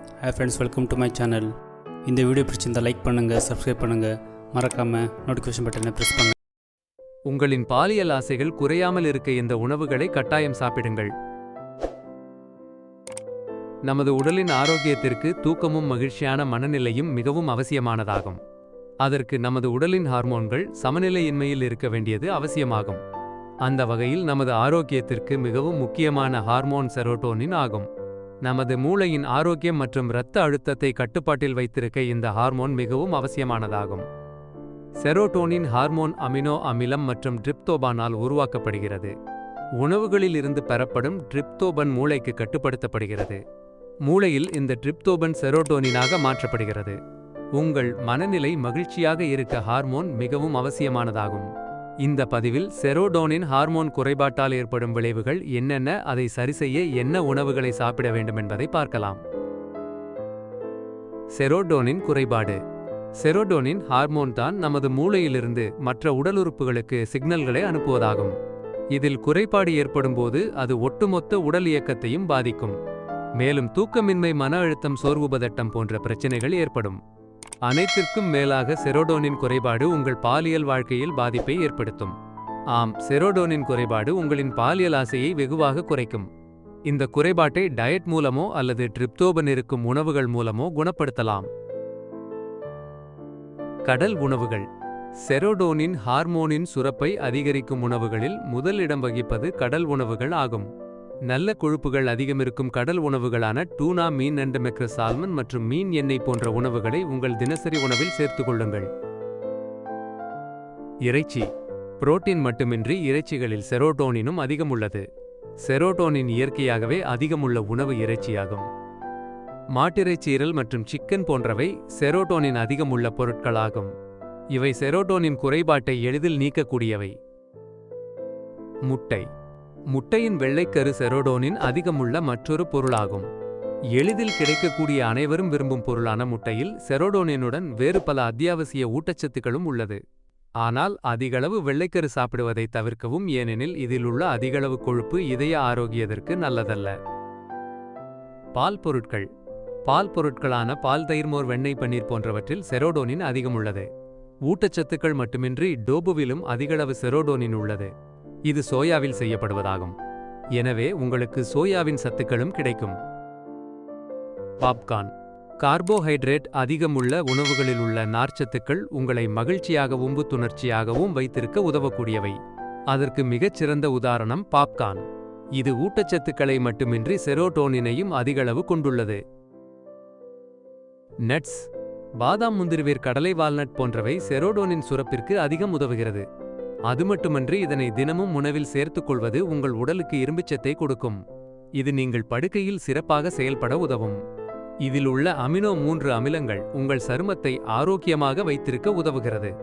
Hi friends welcome to my channel இந்த video பிடிச்சிருந்தால் like பண்ணுங்கள் சப்ஸ்கிரைப் பண்ணுங்கள் மறக்காமல் நோட்டிஃபிகேஷன் பட்டனை ப்ரெஸ் பண்ணுங்கள் உங்களின் பாலியல் ஆசைகள் குறையாமல் இருக்க இந்த உணவுகளை கட்டாயம் சாப்பிடுங்கள். நமது உடலின் ஆரோக்கியத்திற்கு தூக்கமும் மகிழ்ச்சியான மனநிலையும் மிகவும் அவசியமானதாகும். அதற்கு நமது உடலின் ஹார்மோன்கள் சமநிலையின்மையில் இருக்க வேண்டியது அவசியமாகும். அந்த வகையில் நமது ஆரோக்கியத்திற்கு மிகவும் முக்கியமான ஹார்மோன் செரோட்டோனின் ஆகும். நமது மூளையின் ஆரோக்கியம் மற்றும் இரத்த அழுத்தத்தை கட்டுப்பாட்டில் வைத்திருக்க இந்த ஹார்மோன் மிகவும் அவசியமானதாகும். செரோட்டோனின் ஹார்மோன் அமினோ அமிலம் மற்றும் டிரிப்தோபானால் உருவாக்கப்படுகிறது. உணவுகளில் இருந்து பெறப்படும் டிரிப்தோபன் மூளைக்கு கட்டுப்படுத்தப்படுகிறது. மூளையில் இந்த டிரிப்தோபன் செரோட்டோனினாக மாற்றப்படுகிறது. உங்கள் மனநிலை மகிழ்ச்சியாக இருக்க ஹார்மோன் மிகவும் அவசியமானதாகும். இந்த பதிவில் செரோடோனின் ஹார்மோன் குறைபாட்டால் ஏற்படும் விளைவுகள் என்னென்ன அதை சரிசெய்ய என்ன உணவுகளை சாப்பிட வேண்டும் என்பதை பார்க்கலாம். செரோடோனின் குறைபாடு. செரோடோனின் ஹார்மோன் தான் நமது மூளையிலிருந்து மற்ற உடல் உறுப்புகளுக்கு சிக்னல்களை அனுப்புவதாகும். இதில் குறைபாடு ஏற்படும்போது அது ஒட்டுமொத்த உடல் இயக்கத்தையும் பாதிக்கும். மேலும் தூக்கமின்மை மன அழுத்தம் சோர்வுபதட்டம் போன்ற பிரச்சனைகள் ஏற்படும். அனைத்திற்கும் மேலாக செரோடோனின் குறைபாடு உங்கள் பாலியல் வாழ்க்கையில் பாதிப்பை ஏற்படுத்தும். ஆம் செரோடோனின் குறைபாடு உங்களின் பாலியல் ஆசையை வெகுவாக குறைக்கும். இந்த குறைபாட்டை டயட் மூலமோ அல்லது ட்ரிப்தோபன் இருக்கும் உணவுகள் மூலமோ குணப்படுத்தலாம். கடல் உணவுகள். செரோடோனின் ஹார்மோனின் சுரப்பை அதிகரிக்கும் உணவுகளில் முதல் இடம் வகிப்பது கடல் உணவுகள் ஆகும். நல்ல கொழுப்புகள் அதிகமிருக்கும் கடல் உணவுகளான டூனா மீன் அண்ட் மெக்ர சால்மன் மற்றும் மீன் எண்ணெய் போன்ற உணவுகளை உங்கள் தினசரி உணவில் சேர்த்துக் கொள்ளுங்கள். இறைச்சி. புரோட்டீன் மட்டுமின்றி இறைச்சிகளில் செரோட்டோனினும் அதிகம் உள்ளது செரோட்டோனின் இயற்கையாகவே அதிகமுள்ள உணவு இறைச்சியாகும். மாட்டிறைச்சீரல் மற்றும் சிக்கன் போன்றவை செரோட்டோனின் அதிகமுள்ள பொருட்களாகும். இவை செரோட்டோனின் குறைபாட்டை எளிதில் நீக்கக்கூடியவை. முட்டை. முட்டையின் வெள்ளைக்கரு செரோடோனின் அதிகமுள்ள மற்றொரு பொருளாகும். எளிதில் கிடைக்கக்கூடிய அனைவரும் விரும்பும் பொருளான முட்டையில் செரோடோனினுடன் வேறு பல அத்தியாவசிய ஊட்டச்சத்துக்களும் உள்ளது. ஆனால் அதிகளவு வெள்ளைக்கரு சாப்பிடுவதை தவிர்க்கவும் ஏனெனில் இதில் உள்ள அதிகளவு கொழுப்பு இதய ஆரோக்கியத்திற்கு நல்லதல்ல. பால் பொருட்கள். பால் பொருட்களான பால் தயிர்மோர் வெண்ணெய் பன்னீர் போன்றவற்றில் செரோடோனின் அதிகம் உள்ளது. ஊட்டச்சத்துக்கள் மட்டுமின்றி டோபுவிலும் அதிகளவு செரோடோனின் உள்ளது. இது சோயாவில் செய்யப்படுவதாகும். எனவே உங்களுக்கு சோயாவின் சத்துக்களும் கிடைக்கும். பாப்கார்ன். கார்போஹைட்ரேட் அதிகமுள்ள உணவுகளில் உள்ள நார்ச்சத்துக்கள் உங்களை மகிழ்ச்சியாகவும் புத்துணர்ச்சியாகவும் வைத்திருக்க உதவக்கூடியவை. அதற்கு மிகச்சிறந்த உதாரணம் பாப்கார்ன். இது ஊட்டச்சத்துக்களை மட்டுமின்றி செரோட்டோனினையும் அதிகளவு கொண்டுள்ளது. நட்ஸ். பாதாம் முந்திரிவேர் கடலை வால்நட் போன்றவை செரோடோனின் சுரப்பிற்கு அதிகம் உதவுகிறது. அது மட்டுமன்றி இதனை தினமும் உணவில் சேர்த்துக் கொள்வது உங்கள் உடலுக்கு இரும்புச்சத்தை கொடுக்கும். இது நீங்கள் படுக்கையில் சிறப்பாக செயல்பட உதவும். இதில் உள்ள அமினோ மூன்று அமிலங்கள் உங்கள் சருமத்தை ஆரோக்கியமாக வைத்திருக்க உதவுகிறது.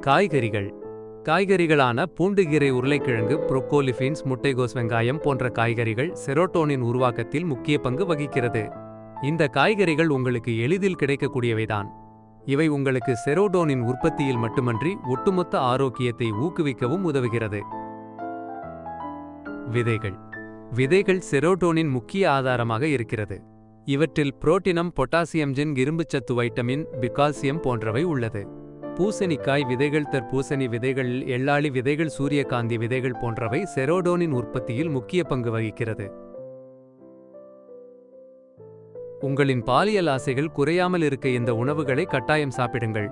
காய்கறிகள். காய்கறிகளான பூண்டுகீரை உருளைக்கிழங்கு புரோக்கோலிஃபீன்ஸ் முட்டைகோஸ் வெங்காயம் போன்ற காய்கறிகள் செரோட்டோனின் உருவாக்கத்தில் முக்கிய பங்கு வகிக்கிறது. இந்த காய்கறிகள் உங்களுக்கு எளிதில் கிடைக்கக்கூடியவைதான். இவை உங்களுக்கு செரோடோனின் உற்பத்தியில் மட்டுமன்றி ஒட்டுமொத்த ஆரோக்கியத்தை ஊக்குவிக்கவும் உதவுகிறது. விதைகள். விதைகள் செரோட்டோனின் முக்கிய ஆதாரமாக இருக்கிறது. இவற்றில் புரோட்டினம் பொட்டாசியம் ஜின் இரும்புச்சத்து வைட்டமின் பிகால்சியம் போன்றவை உள்ளது. பூசணிக்காய் விதைகள் தற்பூசணி விதைகளில் எள்ளாளி விதைகள் சூரியகாந்தி விதைகள் போன்றவை செரோடோனின் உற்பத்தியில் முக்கிய பங்கு வகிக்கிறது. உங்களின் பாலியல் ஆசைகள் குறையாமல் இருக்க இந்த உணவுகளை கட்டாயம் சாப்பிடுங்கள்.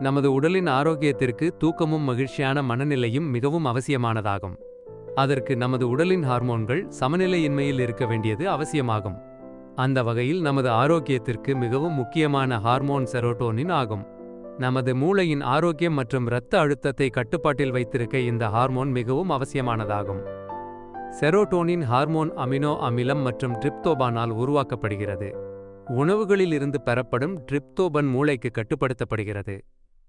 நமது உடலின் ஆரோக்கியத்திற்கு தூக்கமும் மகிழ்ச்சியான மனநிலையும் மிகவும் அவசியமானதாகும். அதற்கு நமது உடலின் ஹார்மோன்கள் சமநிலையின்மையில் இருக்க வேண்டியது அவசியமாகும். அந்த வகையில் நமது ஆரோக்கியத்திற்கு மிகவும் முக்கியமான ஹார்மோன் செரோட்டோனின் ஆகும். நமது மூளையின் ஆரோக்கியம் மற்றும் இரத்த அழுத்தத்தை கட்டுப்பாட்டில் வைத்திருக்க இந்த ஹார்மோன் மிகவும் அவசியமானதாகும். செரோட்டோனின் ஹார்மோன் அமினோ அமிலம் மற்றும் டிரிப்தோபானால் உருவாக்கப்படுகிறது. உணவுகளில் இருந்து பெறப்படும் டிரிப்தோபன் மூளைக்கு கட்டுப்படுத்தப்படுகிறது.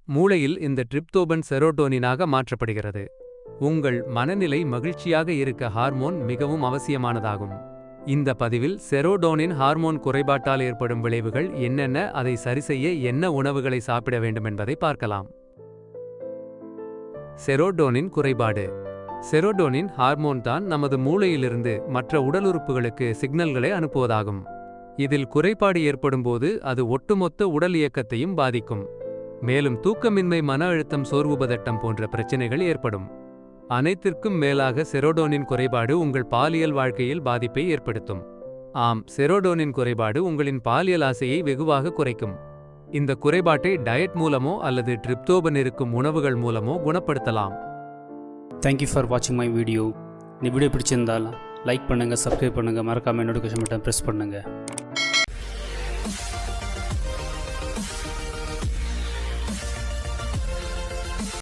மூளையில் இந்த டிரிப்தோபன் செரோட்டோனினாக மாற்றப்படுகிறது. உங்கள் மனநிலை மகிழ்ச்சியாக இருக்க ஹார்மோன் மிகவும் அவசியமானதாகும். இந்த பதிவில் செரோடோனின் ஹார்மோன் குறைபாட்டால் ஏற்படும் விளைவுகள் என்னென்ன அதை சரிசெய்ய என்ன உணவுகளை சாப்பிட வேண்டும் என்பதை பார்க்கலாம். செரோடோனின் குறைபாடு. செரோடோனின் ஹார்மோன் தான் நமது மூளையிலிருந்து மற்ற உடல் உறுப்புகளுக்கு சிக்னல்களை அனுப்புவதாகும். இதில் குறைபாடு ஏற்படும்போது அது ஒட்டுமொத்த உடல் இயக்கத்தையும் பாதிக்கும். மேலும் தூக்கமின்மை மன அழுத்தம் சோர்வு பதட்டம் போன்ற பிரச்சனைகள் ஏற்படும். அனைத்திற்கும் மேலாக செரோடோனின் குறைபாடு உங்கள் பாலியல் வாழ்க்கையில் பாதிப்பை ஏற்படுத்தும். ஆம் செரோடோனின் குறைபாடு உங்களின் பாலியல் ஆசையை வெகுவாக குறைக்கும். இந்த குறைபாட்டை டயட் மூலமோ அல்லது ட்ரிப்தோபன் இருக்கும் உணவுகள் மூலமோ குணப்படுத்தலாம். தேங்க்யூ ஃபார் வாட்சிங் மை வீடியோ இந்த வீடியோ பிடிச்சிருந்தால் லைக் பண்ணுங்கள் சப்ஸ்கிரைப் பண்ணுங்கள் மறக்காமல் நோட்டிஃபிகேஷன் பட்டன் ப்ரெஸ் பண்ணுங்கள்